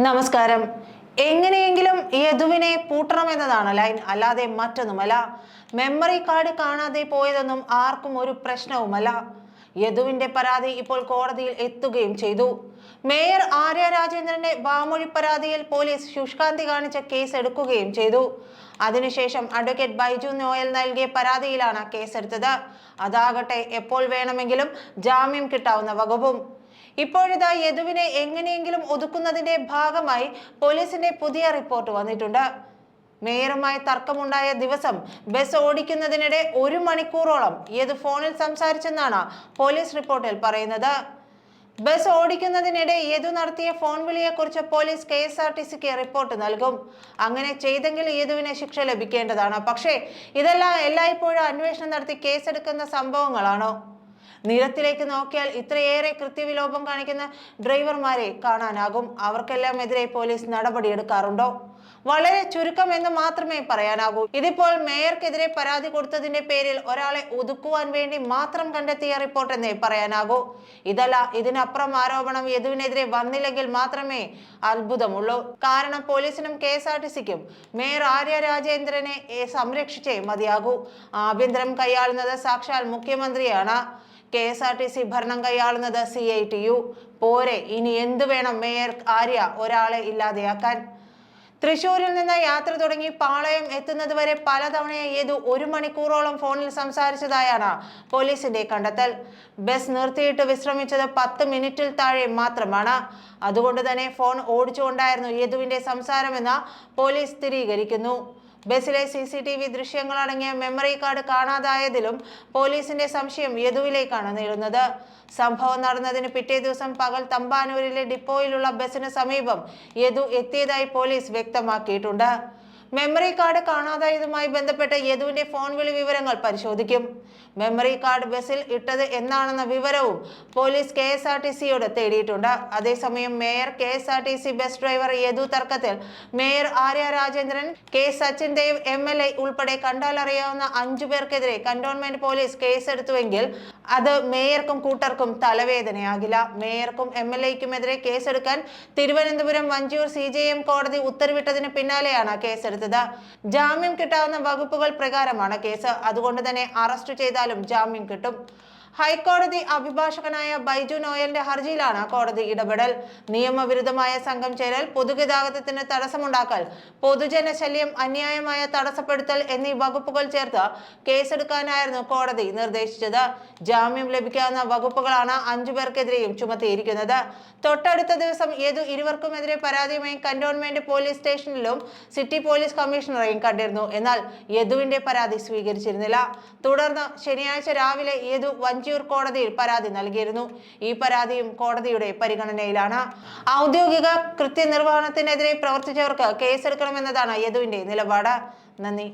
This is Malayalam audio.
നമസ്കാരം. എങ്ങനെയെങ്കിലും യദുവിനെ പൂട്ടണമെന്നതാണ് ലൈൻ. അല്ലാതെ മറ്റൊന്നുമല്ല. മെമ്മറി കാർഡ് കാണാതെ പോയതൊന്നും ആർക്കും ഒരു പ്രശ്നവുമല്ല. യദുവിന്റെ പരാതി ഇപ്പോൾ കോടതിയിൽ എത്തുകയും ചെയ്തു. മേയർ ആര്യ രാജേന്ദ്രന്റെ വാമൊഴി പരാതിയിൽ പോലീസ് ശുഷ്കാന്തി കാണിച്ച കേസ് എടുക്കുകയും ചെയ്തു. അതിനുശേഷം അഡ്വക്കേറ്റ് ബൈജു നോയൽ നൽകിയ പരാതിയിലാണ് കേസെടുത്തത്. അതാകട്ടെ എപ്പോൾ വേണമെങ്കിലും ജാമ്യം കിട്ടാവുന്ന വകുപ്പും. ഇപ്പോഴിതാ യദുവിനെ എങ്ങനെയെങ്കിലും ഒതുക്കുന്നതിന്റെ ഭാഗമായി പോലീസിന്റെ പുതിയ റിപ്പോർട്ട് വന്നിട്ടുണ്ട്. മേയറുമായി തർക്കമുണ്ടായ ദിവസം ബസ് ഓടിക്കുന്നതിനിടെ ഒരു മണിക്കൂറോളം യദു ഫോണിൽ സംസാരിച്ചെന്നാണ് പോലീസ് റിപ്പോർട്ടിൽ പറയുന്നത്. ബസ് ഓടിക്കുന്നതിനിടെ യദു നടത്തിയ phone വിളിയെക്കുറിച്ച് police K S R T സിക്ക് റിപ്പോർട്ട് നൽകും. അങ്ങനെ ചെയ്തെങ്കിൽ യദുവിന് ശിക്ഷ ലഭിക്കേണ്ടതാണ്. പക്ഷേ ഇതെല്ലാം എല്ലായ്പ്പോഴും അന്വേഷണം നടത്തി കേസെടുക്കുന്ന സംഭവങ്ങളാണോ? നിരത്തിലേക്ക് നോക്കിയാൽ ഇത്രയേറെ കൃത്യവിലോപം കാണിക്കുന്ന ഡ്രൈവർമാരെ കാണാനാകും. അവർക്കെല്ലാം എതിരെ പോലീസ് നടപടിയെടുക്കാറുണ്ടോ? വളരെ ചുരുക്കം എന്ന് മാത്രമേ പറയാനാകൂ. ഇതിപ്പോൾ മേയർക്കെതിരെ പരാതി കൊടുത്തതിന്റെ പേരിൽ ഒരാളെ ഒതുക്കുവാൻ വേണ്ടി മാത്രം കണ്ടെത്തിയ റിപ്പോർട്ട് എന്നേ പറയാനാകൂ. ഇതല്ല ഇതിനപ്പുറം ആരോപണം യദുവിനെതിരെ വന്നില്ലെങ്കിൽ മാത്രമേ അത്ഭുതമുള്ളൂ. കാരണം പോലീസിനും കെ എസ് ആർ ടി സിക്കും മേയർ ആര്യ രാജേന്ദ്രനെ സംരക്ഷിച്ചേ മതിയാകൂ. ആഭ്യന്തരം കൈയാളുന്നത് സാക്ഷാൽ മുഖ്യമന്ത്രിയാണ്. K S R T C ഭരണം കൈയാളുന്നത് സി ഐ ടി യു. പോരെ ഇനി എന്തു വേണം മേയർ ആര്യ ഒരാളെ ഇല്ലാതെയാക്കാൻ? തൃശൂരിൽ നിന്ന് യാത്ര തുടങ്ങി പാളയം എത്തുന്നത് വരെ പലതവണയായി ഏതു ഒരു മണിക്കൂറോളം ഫോണിൽ സംസാരിച്ചതായാണ് പോലീസിന്റെ കണ്ടെത്തൽ. ബസ് നിർത്തിയിട്ട് വിശ്രമിച്ചത് പത്ത് മിനിറ്റിൽ താഴെ മാത്രമാണ്. അതുകൊണ്ട് തന്നെ ഫോൺ ഓടിച്ചുകൊണ്ടായിരുന്നു യദുവിന്റെ സംസാരമെന്ന് പോലീസ് സ്ഥിരീകരിക്കുന്നു. ബസ്സിലെ സി സി ടി വി ദൃശ്യങ്ങളടങ്ങിയ മെമ്മറി കാർഡ് കാണാതായതിലും പോലീസിന്റെ സംശയം യദുവിലേക്കാണ് നീളുന്നത്. സംഭവം നടന്നതിന് പിറ്റേ ദിവസം പകൽ തമ്പാനൂരിലെ ഡിപ്പോയിലുള്ള ബസ്സിന് സമീപം യദു എത്തിയതായി പോലീസ് വ്യക്തമാക്കിയിട്ടുണ്ട്. മെമ്മറി കാർഡ് കാണാതായതുമായി ബന്ധപ്പെട്ട യദുവിന്റെ ഫോൺ വിളി വിവരങ്ങൾ പരിശോധിക്കും. മെമ്മറി കാർഡ് ബസ്സിൽ ഇട്ടത് എന്നാണെന്ന വിവരവും police K S R T സിയോട് തേടിയിട്ടുണ്ട്. അതേസമയം mayor K S R T C bus driver Yadu തർക്കത്തിൽ mayor Arya Rajendran K Sachin Dev M L A ഉൾപ്പെടെ കണ്ടാലറിയാവുന്ന അഞ്ചു പേർക്കെതിരെ കന്റോൺമെന്റ് പോലീസ് കേസെടുത്തുവെങ്കിൽ അത് മേയർക്കും കൂട്ടർക്കും തലവേദനയാകില്ല. മേയർക്കും എം എൽ എക്കുമെതിരെ കേസെടുക്കാൻ Thiruvananthapuram Vanchiyoor C J M കോടതി ഉത്തരവിട്ടതിന് പിന്നാലെയാണ് കേസെടുത്തത്. ജാമ്യം കിട്ടാവുന്ന വകുപ്പുകൾ പ്രകാരമാണ് കേസ്. അതുകൊണ്ട് തന്നെ അറസ്റ്റ് ചെയ്താലും ജാമ്യം കിട്ടും. ഹൈക്കോടതി അഭിഭാഷകനായ ബൈജു നോയലിന്റെ ഹർജിയിലാണ് കോടതി ഇടപെടൽ. നിയമവിരുദ്ധമായ സംഘം ചേരൽ പൊതുഗതാഗതത്തിന് തടസ്സമുണ്ടാക്കൽ പൊതുജന ശല്യം അന്യായമായ തടസ്സപ്പെടുത്തൽ എന്നീ വകുപ്പുകൾ ചേർത്ത് കേസെടുക്കാനായിരുന്നു കോടതി നിർദ്ദേശിച്ചത്. ജാമ്യം ലഭിക്കാവുന്ന വകുപ്പുകളാണ് അഞ്ചു പേർക്കെതിരെയും ചുമത്തിയിരിക്കുന്നത്. തൊട്ടടുത്ത ദിവസം ഏതു ഇരുവർക്കുമെതിരെ പരാതിയുമായി കന്റോൺമെന്റ് പോലീസ് സ്റ്റേഷനിലും സിറ്റി പോലീസ് കമ്മീഷണറെയും കണ്ടിരുന്നു. എന്നാൽ യദുവിന്റെ പരാതി സ്വീകരിച്ചിരുന്നില്ല. തുടർന്ന് ശനിയാഴ്ച രാവിലെ യദു വഞ്ചിയൂർ കോടതിയിൽ പരാതി നൽകിയിരുന്നു. ഈ പരാതിയും കോടതിയുടെ പരിഗണനയിലാണ്. ഔദ്യോഗിക കൃത്യനിർവഹണത്തിനെതിരെ പ്രവർത്തിച്ചവർക്ക് കേസെടുക്കണമെന്നതാണ് യദുവിന്റെ നിലപാട്. നന്ദി.